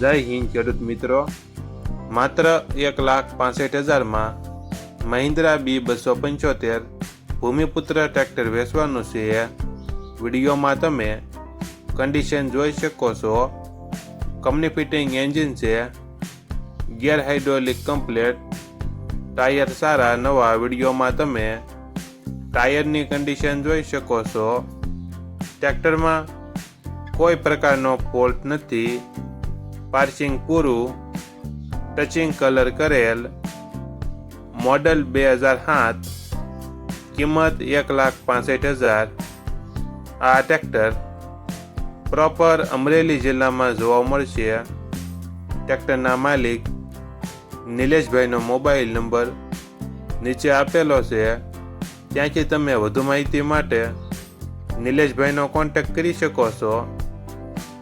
જય હિન્દ, ખેડૂત મિત્રો. માત્ર એક લાખ પાસઠ હજારમાં મહિન્દ્રા બી બસો પંચોતેર ભૂમિપુત્ર ટ્રેક્ટર વેચવાનું છે. વિડીયોમાં તમે કન્ડિશન જોઈ શકો છો. કંપની ફિટિંગ એન્જિન છે. ગિયર હાઇડ્રોલિક કમ્પ્લેટ ટાયર સારા નવા વિડીયોમાં તમે ટાયરની કન્ડિશન જોઈ શકો છો. ટ્રેક્ટરમાં કોઈ પ્રકારનો ફોલ્ટ નથી. પાર્સિંગ પૂરું ટચિંગ કલર કરેલ મોડલ બે હજાર સાત, કિંમત એક લાખ પાસઠ હજાર. આ ટ્રેક્ટર પ્રોપર અમરેલી જિલ્લામાં જોવા મળશે. ટ્રેક્ટરના માલિક નિલેશભાઈનો મોબાઈલ નંબર નીચે આપેલો છે. ત્યાંથી તમે વધુ માહિતી માટે નિલેશભાઈનો કોન્ટેક્ટ કરી શકો છો.